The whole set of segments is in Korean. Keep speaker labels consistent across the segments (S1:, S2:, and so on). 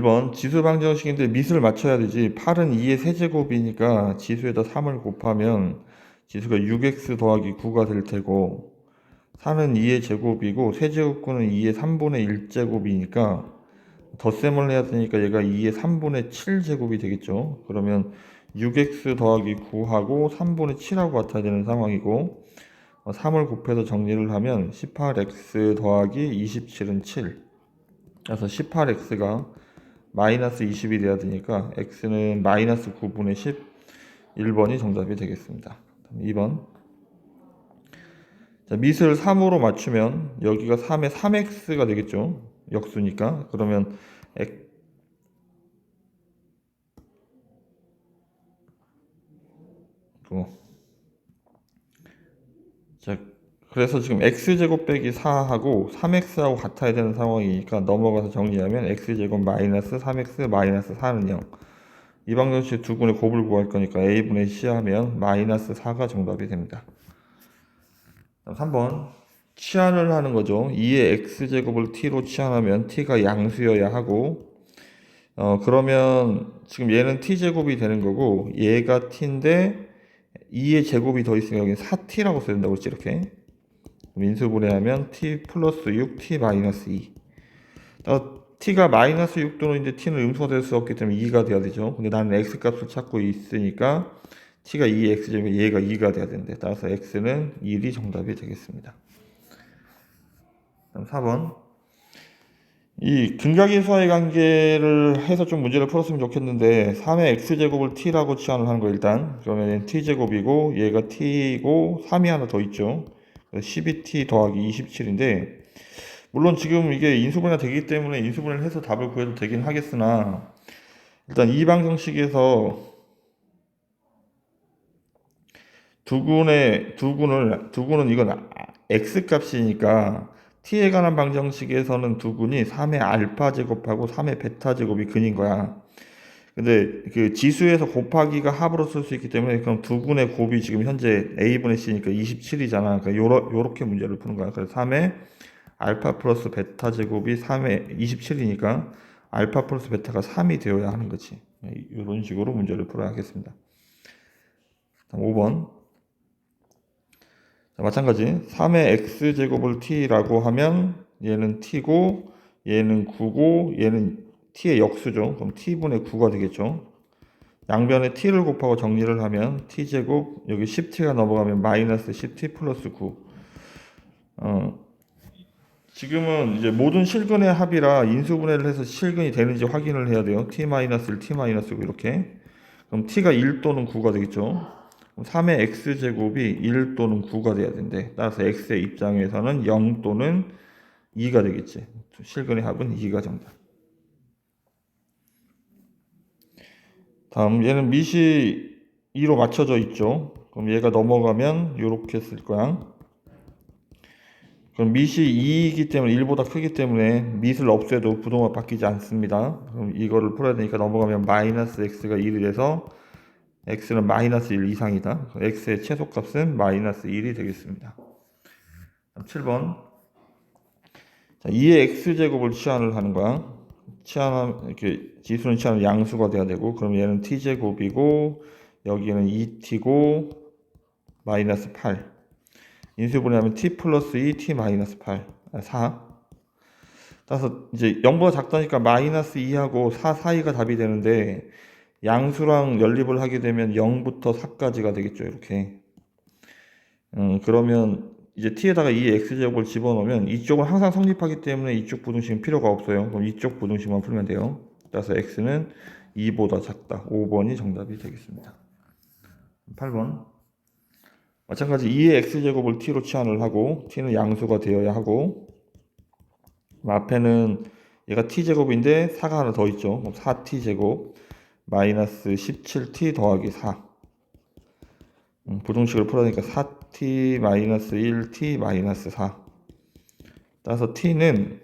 S1: 1번 지수 방정식인데 밑을 맞춰야 되지 8은 2의 세제곱이니까 지수에다 3을 곱하면 지수가 6x 더하기 9가 될 테고 4는 2의 제곱이고 세제곱근은 2의 3분의 1제곱이니까 덧셈을 해야 되니까 얘가 2의 3분의 7제곱이 되겠죠. 그러면 6x 더하기 9하고 3분의 7하고 같아야 되는 상황이고 3을 곱해서 정리를 하면 18x 더하기 27은 7 그래서 18x가 마이너스 20이 돼야 되니까 x는 마이너스 9분의 10 1번이 정답이 되겠습니다. 2번 자, 밑을 3으로 맞추면 여기가 3의 3x가 되겠죠. 역수니까 그러면 x 어. 자, 그래서 지금 x제곱 빼기 4하고 3x하고 같아야 되는 상황이니까 넘어가서 정리하면 x제곱 마이너스 3x 마이너스 4는 0. 이 방정식 두 분의 곱을 구할 거니까 a분의 c 하면 마이너스 4가 정답이 됩니다. 3번 치환을 하는 거죠. 2의 x제곱을 t로 치환하면 t가 양수여야 하고 어 그러면 지금 얘는 t제곱이 되는 거고 얘가 t인데 2의 제곱이 더 있으니까 여기 4t라고 써야 된다고 했지 이렇게 민수분해하면 t 플러스 6 t 마이너스 2 어, t가 마이너스 6 또는 이제 t는 음수가 될 수 없기 때문에 2가 돼야 되죠. 근데 나는 x 값을 찾고 있으니까 t가 2x제곱 얘가 2가 돼야 되는데 따라서 x는 1이 정답이 되겠습니다. 다음 4번. 이 근각인수와의 관계를 해서 좀 문제를 풀었으면 좋겠는데 3의 x제곱을 t라고 치환을 하는 거 일단. 그러면 t제곱이고 얘가 t이고 3이 하나 더 있죠 12t 더하기 27인데 물론 지금 이게 인수분해가 되기 때문에 인수분해를 해서 답을 구해도 되긴 하겠으나 일단 이 방정식에서 두 군의 두 군을 두 군은 이건 x 값이니까 t에 관한 방정식에서는 두 군이 3의 알파 제곱하고 3의 베타 제곱이 근인 거야. 근데 그 지수에서 곱하기가 합으로 쓸 수 있기 때문에 그럼 두 군의 곱이 지금 현재 a분의 c니까 27이잖아. 그러니까 요러, 요렇게 문제를 푸는 거야. 그래서 3의 알파 플러스 베타 제곱이 3의 27이니까 알파 플러스 베타가 3이 되어야 하는 거지. 이런 식으로 문제를 풀어야 하겠습니다. 5번. 자, 마찬가지 3의 x제곱을 t라고 하면 얘는 t고 얘는 9고 얘는 t의 역수죠. 그럼 t분의 9가 되겠죠. 양변에 t를 곱하고 정리를 하면 t제곱 여기 10t가 넘어가면 마이너스 10t 플러스 9 어, 지금은 이제 모든 실근의 합이라 인수분해를 해서 실근이 되는지 확인을 해야 돼요. t 마이너스 1, t 마이너스 9 이렇게 그럼 t가 1 또는 9가 되겠죠. 3의 x제곱이 1 또는 9가 돼야 된대. 따라서 x의 입장에서는 0 또는 2가 되겠지. 실근의 합은 2가 정답. 다음 얘는 밑이 2로 맞춰져 있죠. 그럼 얘가 넘어가면 이렇게 쓸 거야. 그럼 밑이 2이기 때문에 1보다 크기 때문에 밑을 없애도 부동화 바뀌지 않습니다. 그럼 이거를 풀어야 되니까 넘어가면 마이너스 x가 1이 돼서 x는 마이너스 1 이상이다. x의 최소값은 마이너스 1이 되겠습니다. 7번 자, 2의 x제곱을 치환을 하는 거야. 치환하면 이렇게 지수는 치환은 양수가 돼야 되고 그럼 얘는 t제곱이고 여기는 2t고 마이너스 8 인수분해하면 t 플러스 2 t 마이너스 8 4 따라서 이제 0보다 작다니까 마이너스 2하고 4 사이가 답이 되는데 양수랑 연립을 하게 되면 0부터 4까지가 되겠죠 이렇게. 음, 그러면 이제 t에다가 이 x제곱을 집어넣으면 이쪽은 항상 성립하기 때문에 이쪽 부등식은 필요가 없어요. 그럼 이쪽 부등식만 풀면 돼요. 따라서 x는 2보다 작다. 5번이 정답이 되겠습니다. 8번. 마찬가지 2의 x제곱을 t로 치환을 하고 t는 양수가 되어야 하고 앞에는 얘가 t제곱인데 4가 하나 더 있죠. 그럼 4t제곱 마이너스 17t 더하기 4 음, 부동식을 풀어니까 4 t-1, t-4 따라서 t는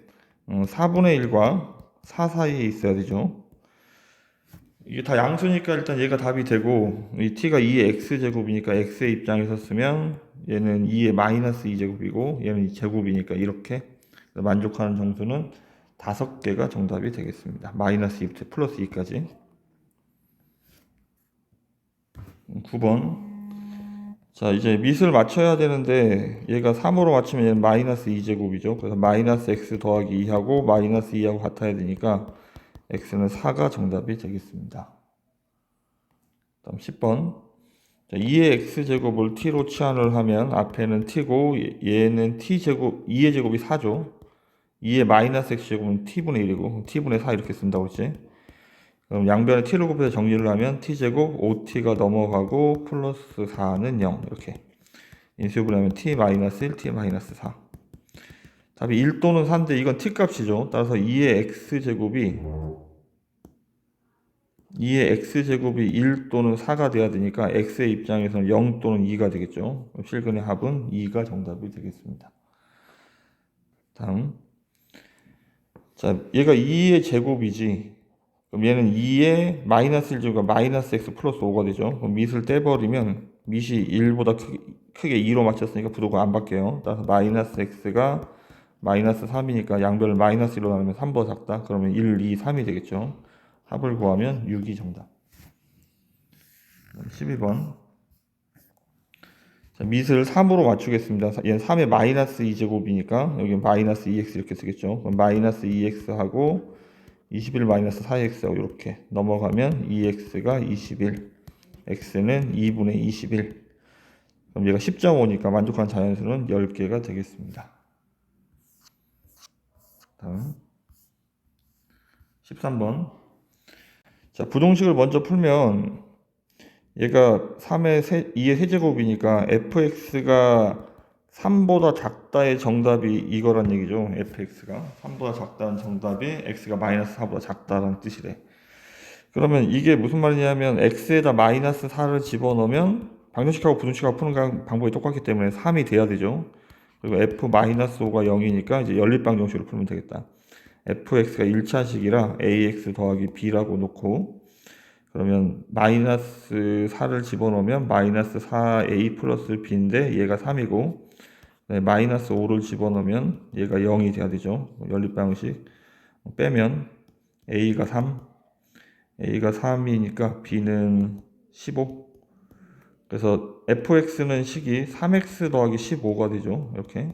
S1: 4분의 어, 1과 4 사이에 있어야 되죠. 이게 다 양수니까 일단 얘가 답이 되고 이 t가 2의 x제곱이니까 x의 입장에서 쓰면 얘는 2의 마이너스 2제곱이고 얘는 제곱이니까 이렇게 만족하는 정수는 5개가 정답이 되겠습니다. 마이너스 2부터 플러스 2까지 9번 음, 자, 이제 밑을 맞춰야 되는데 얘가 3으로 맞추면 얘는 마이너스 2제곱이죠. 그래서 마이너스 x 더하기 2하고 마이너스 2하고 같아야 되니까 x는 4가 정답이 되겠습니다. 다음 10번. 자, 2의 x제곱을 t로 치환을 하면 앞에는 t고 얘- 얘는 t제곱 2의 제곱이 4죠. 2의 마이너스 x제곱은 t분의 1이고 t분의 4 이렇게 쓴다고 그랬지. 그럼 양변에 t를 곱해서 정리를 하면 t제곱 5t가 넘어가고 플러스 4는 0 이렇게. 인수분하면 t 마이너스 1, t 마이너스 4 답이 1 또는 4인데 이건 t 값이죠. 따라서 2의 x제곱이 2의 x제곱이 1 또는 4가 돼야 되니까 x의 입장에서는 0 또는 2가 되겠죠. 실근의 합은 2가 정답이 되겠습니다. 다음. 자 얘가 2의 제곱이지 그럼 얘는 2에 마이너스 1 제곱가 마이너스 x 플러스 5가 되죠. 그럼 밑을 떼버리면 밑이 1보다 크게, 크게 2로 맞췄으니까 부도가 안 바뀌어요. 따라서 마이너스 x가 마이너스 3이니까 양변을 마이너스 1로 나누면 3보다 작다. 그러면 1, 2, 3이 되겠죠. 합을 구하면 6이 정답. 12번. 자, 밑을 3으로 맞추겠습니다. 얘는 3의 마이너스 2제곱이니까 여기 마이너스 2x 이렇게 쓰겠죠. 마이너스 2x하고 21 마이너스 4x하고 이렇게 넘어가면 2x가 21 x는 2분의 21 그럼 얘가 10.5니까 만족한 자연수는 10개가 되겠습니다. 다음. 13번. 자 부동식을 먼저 풀면 얘가 3의 세, 2의 세제곱이니까 fx가 3보다 작다의 정답이 이거란 얘기죠. fx가 3보다 작다는 정답이 x가 마이너스 4보다 작다라는 뜻이래. 그러면 이게 무슨 말이냐면 x에다 마이너스 4를 집어넣으면 방정식하고 부등식하고 푸는 방- 방법이 똑같기 때문에 3이 돼야 되죠. 그리고 f 마이너스 5가 0이니까 이제 연립 방정식으로 풀면 되겠다. fx가 1차식이라 ax 더하기 b라고 놓고 그러면 마이너스 4를 집어넣으면 마이너스 4a 플러스 b인데 얘가 3이고 네, 마이너스 5를 집어넣으면 얘가 0이 돼야 되죠. 연립방식 빼면 a가 3, a가 3이니까 b는 15. 그래서 fx는 식이 3x 더하기 15가 되죠. 이렇게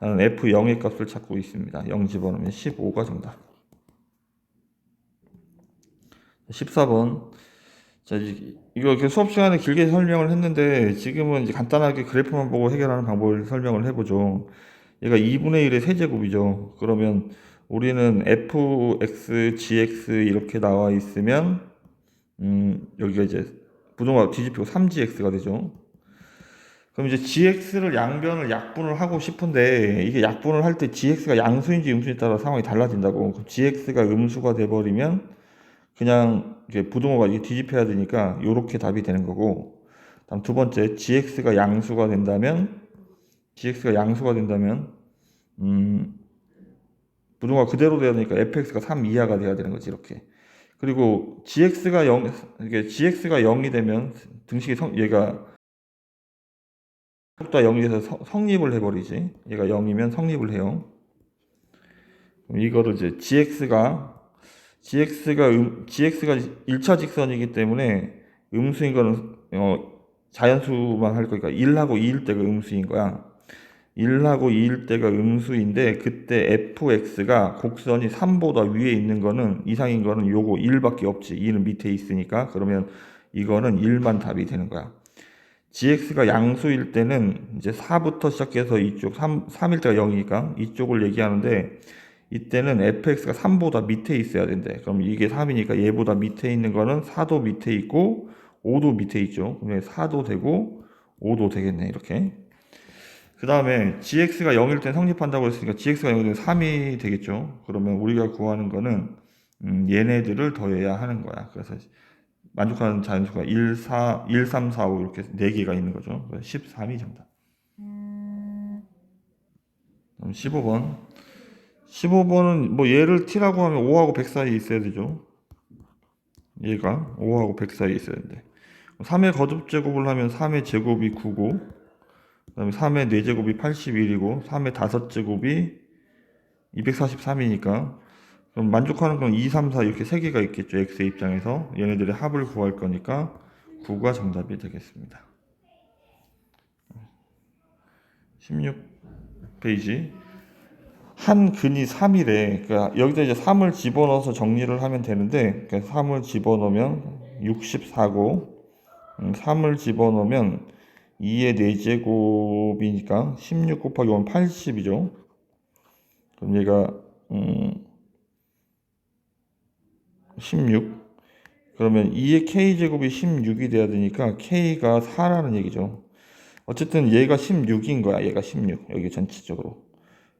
S1: 나는 f0의 값을 찾고 있습니다. 0 집어넣으면 15가 정답. 14번. 자, 이- 이거 수업 시간에 길게 설명을 했는데 지금은 이제 간단하게 그래프만 보고 해결하는 방법을 설명을 해보죠. 얘가 2분의 1의 세제곱이죠. 그러면 우리는 fx, gx 이렇게 나와 있으면 음, 여기가 이제 부동화 뒤집히고 3gx가 되죠. 그럼 이제 gx를 양변을 약분을 하고 싶은데 이게 약분을 할 때 gx가 양수인지 음수인지에 따라 상황이 달라진다고. 그럼 gx가 음수가 돼 버리면 그냥 이게 부동호가 이게 뒤집혀야 되니까 요렇게 답이 되는 거고 다음 두 번째 gx가 양수가 된다면 gx가 양수가 된다면 음 부동호가 그대로 돼야 되니까 fx가 3 이하가 돼야 되는 거지 이렇게. 그리고 gx가 0 이게 gx가 0이 되면 등식이 성 얘가 속도가 0이 돼서 성- 성립을 해버리지. 얘가 0이면 성립을 해요. 이거를 이제 gx가 gx가 음, gx가 1차 직선이기 때문에 음수인 거는 어, 자연수만 할 거니까 1하고 2일 때가 음수인 거야. 1하고 2일 때가 음수인데 그때 fx가 곡선이 3보다 위에 있는 거는 이상인 거는 요거 1밖에 없지. 2는 밑에 있으니까 그러면 이거는 1만 답이 되는 거야. gx가 양수일 때는 이제 4부터 시작해서 이쪽 3, 3일 때가 0이니까 이쪽을 얘기하는데 이때는 fx가 3보다 밑에 있어야 된대. 그럼 이게 3이니까 얘보다 밑에 있는 거는 4도 밑에 있고 5도 밑에 있죠. 그러면 4도 되고 5도 되겠네. 이렇게. 그 다음에 gx가 0일 때 성립한다고 했으니까 gx가 0일 때 3이 되겠죠. 그러면 우리가 구하는 거는 음, 얘네들을 더해야 하는 거야. 그래서 만족하는 자연수가 1, 4, 1, 3, 4, 5 이렇게 4개가 있는 거죠. 그래서 13이 정답. 그럼 15번. 15번은 뭐 얘를 t라고 하면 5하고 100 사이에 있어야 되죠. 얘가 5하고 100 사이에 있어야 되는데 3의 거듭 제곱을 하면 3의 제곱이 9고 그 다음에 3의 4제곱이 81이고 3의 5제곱이 243이니까 그럼 만족하는 건 2, 3, 4 이렇게 세 개가 있겠죠. x의 입장에서 얘네들의 합을 구할 거니까 9가 정답이 되겠습니다. 16페이지 한 근이 3이래. 그러니까 여기다 이제 3을 집어넣어서 정리를 하면 되는데 그러니까 3을 집어넣으면 64고 음, 3을 집어넣으면 2의 4제곱이니까 16 곱하기 5는 80이죠. 그럼 얘가 음, 16 그러면 2의 k제곱이 16이 돼야 되니까 k가 4라는 얘기죠. 어쨌든 얘가 16인 거야. 얘가 16. 여기 전체적으로.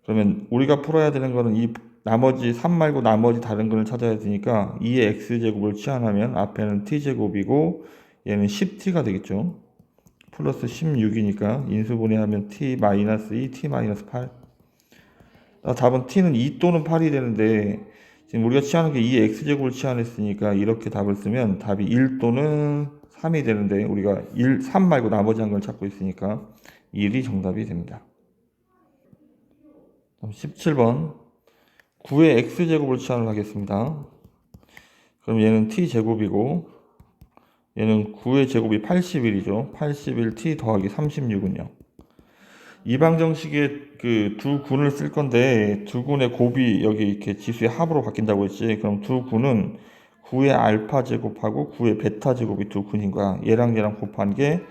S1: 그러면 우리가 풀어야 되는 거는 이 나머지 3 말고 나머지 다른 거를 찾아야 되니까 2의 x제곱을 치환하면 앞에는 t제곱이고 얘는 10t가 되겠죠. 플러스 16이니까 인수분해하면 t 마이너스 2, t 마이너스 8. 아, 답은 t는 2 또는 8이 되는데 지금 우리가 치환한 게 2의 x제곱을 치환했으니까 이렇게 답을 쓰면 답이 1 또는 3이 되는데 우리가 1, 3 말고 나머지 한 걸 찾고 있으니까 1이 정답이 됩니다. 다음 17번 9의 x제곱을 치환을 하겠습니다. 그럼 얘는 t제곱이고 얘는 9의 제곱이 81이죠. 81t 더하기 36은요. 이방정식의 그두 군을 쓸 건데 두 군의 곱이 여기 이렇게 지수의 합으로 바뀐다고 했지. 그럼 두 군은 9의 알파 제곱하고 9의 베타 제곱이 두 군인 거야. 얘랑 얘랑 곱한 게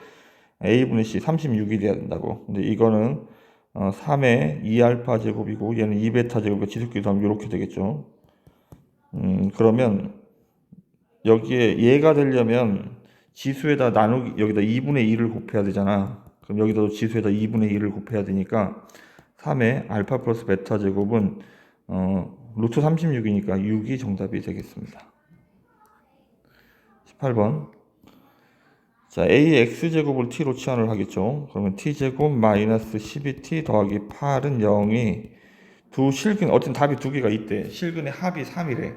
S1: a분의 c 36이 돼야 된다고. 근데 이거는 어, 3의 2알파 제곱이고 얘는 2베타 제곱이 지수끼리 더하면 이렇게 되겠죠. 음, 그러면 여기에 얘가 되려면 지수에다 나누기 여기다 2분의 1을 곱해야 되잖아. 그럼 여기다도 지수에다 2분의 1을 곱해야 되니까 3의 알파 플러스 베타 제곱은 어, 루트 36이니까 6이 정답이 되겠습니다. 18번 자 ax 제곱을 t로 치환을 하겠죠. 그러면 t 제곱 마이너스 12t 더하기 8은 0이 두 실근 어쨌든 답이 두 개가 있대. 실근의 합이 3이래.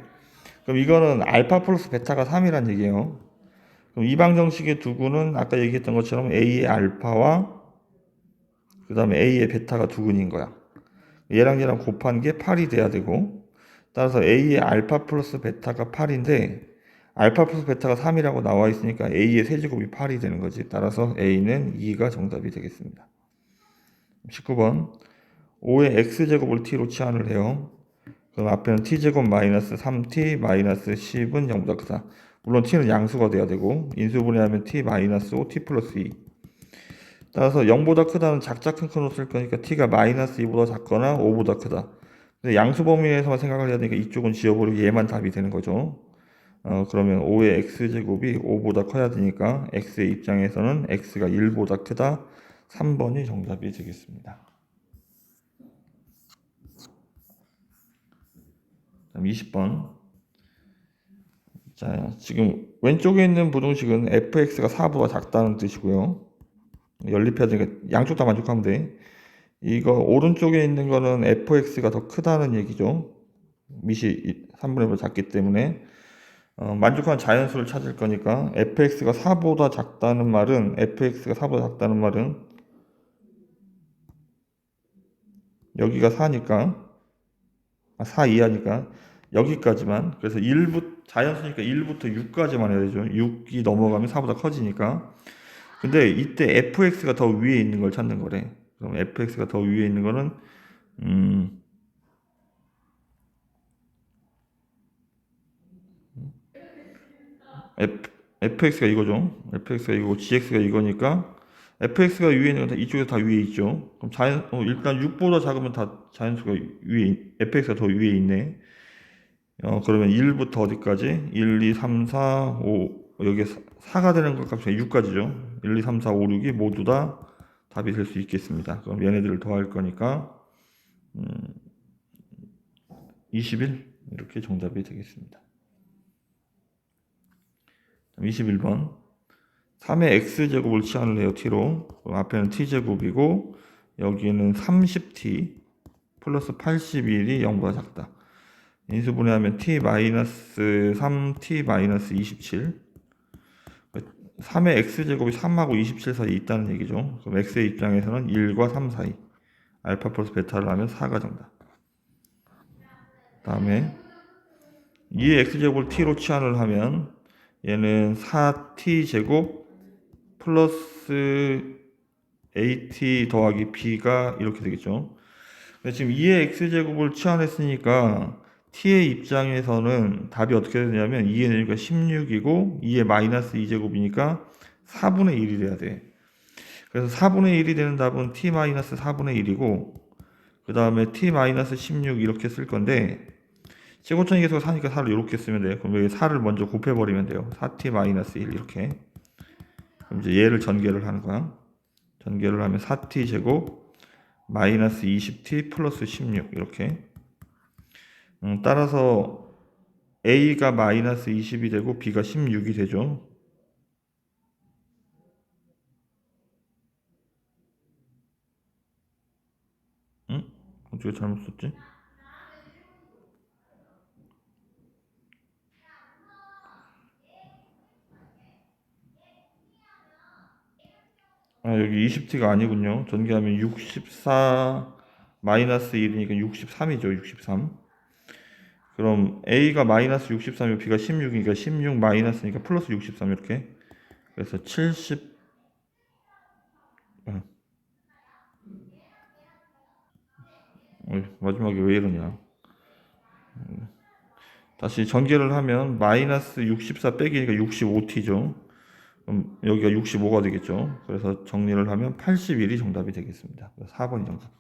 S1: 그럼 이거는 알파 플러스 베타가 3이란 얘기예요. 그럼 이방정식의 두 군은 아까 얘기했던 것처럼 a의 알파와 그 다음에 a의 베타가 두 군인 거야. 얘랑 얘랑 곱한 게 8이 돼야 되고 따라서 a의 알파 플러스 베타가 8인데 알파 플러스 베타가 3이라고 나와 있으니까 a의 세제곱이 8이 되는 거지. 따라서 a는 2가 정답이 되겠습니다. 19번 5의 x제곱을 t로 치환을 해요. 그럼 앞에는 t제곱 마이너스 3t 마이너스 10은 0보다 크다. 물론 t는 양수가 돼야 되고 인수분해하면 t 마이너스 5 t 플러스 2 따라서 0보다 크다는 작자 큰 큰으로 쓸 거니까 t가 마이너스 2보다 작거나 5보다 크다. 근데 양수 범위에서만 생각을 해야 되니까 이쪽은 지워버리고 얘만 답이 되는 거죠. 어, 그러면 5의 x제곱이 5보다 커야 되니까 x의 입장에서는 x가 1보다 크다. 3번이 정답이 되겠습니다. 다음 20번. 자, 지금 왼쪽에 있는 부등식은 fx가 4보다 작다는 뜻이고요. 연립해야 되니까 양쪽 다 만족하면 돼. 이거 오른쪽에 있는 거는 fx가 더 크다는 얘기죠. 밑이 3분의 1보다 작기 때문에 어, 만족하는 자연수를 찾을 거니까 fx가 4보다 작다는 말은 fx가 4보다 작다는 말은 여기가 4니까 아, 4 이하니까 여기까지만. 그래서 1부 자연수니까 1부터 6까지만 해야 되죠. 6이 넘어가면 4보다 커지니까. 근데 이때 fx가 더 위에 있는 걸 찾는 거래. 그럼 fx가 더 위에 있는 거는 음 F, fx가 이거죠. fx가 이거고 gx가 이거니까 fx가 위에 있는 이쪽에 다 위에 있죠. 그럼 자연 어, 일단 6보다 작으면 다 자연수가 위에 fx가 더 위에 있네. 어 그러면 1부터 어디까지? 1, 2, 3, 4, 5 여기 4 가 되는 것 값이 6까지죠. 1, 2, 3, 4, 5, 6이 모두 다 답이 될 수 있겠습니다. 그럼 얘네들을 더할 거니까 음, 21 이렇게 정답이 되겠습니다. 21번. 3의 x제곱을 치환을 해요 t로. 앞에는 t제곱이고 여기는 30t 플러스 81이 0보다 작다. 인수분해하면 t 마이너스 3t 마이너스 27 3의 x제곱이 3하고 27 사이에 있다는 얘기죠. 그럼 x의 입장에서는 1과 3 사이. 알파 플러스 베타를 하면 4가 정답 다음에 2의 x제곱을 t로 치환을 하면 얘는 4t 제곱 플러스 at 더하기 b가 이렇게 되겠죠. 근데 지금 2의 x제곱을 치환했으니까 t의 입장에서는 답이 어떻게 되냐면 2의 내니까 16이고 2의 마이너스 2제곱이니까 4분의 1이 돼야 돼. 그래서 4분의 1이 되는 답은 t 마이너스 4분의 1이고 그 다음에 t 마이너스 16 이렇게 쓸 건데 제곱천이 계속 사니까 4를 이렇게 쓰면 돼요. 그럼 여기 4를 먼저 곱해버리면 돼요. 4t 마이너스 1 이렇게. 그럼 이제 얘를 전개를 하는 거야. 전개를 하면 4t 제곱 마이너스 20t 플러스 16 이렇게. 음, 따라서 a가 마이너스 20이 되고 b가 16이 되죠. 응? 어떻게 잘못 썼지? 아, 여기 20t가 아니군요. 전개하면 64 마이너스 1이니까 63이죠. 63. 그럼 A가 마이너스 63이고 B가 16이니까 16 마이너스니까 플러스 63 이렇게. 그래서 70 아. 어이, 마지막에 왜 이러냐. 음. 다시 전개를 하면 마이너스 64 빼기니까 65t죠. 그럼 여기가 65가 되겠죠. 그래서 정리를 하면 81이 정답이 되겠습니다. 4번이 정답.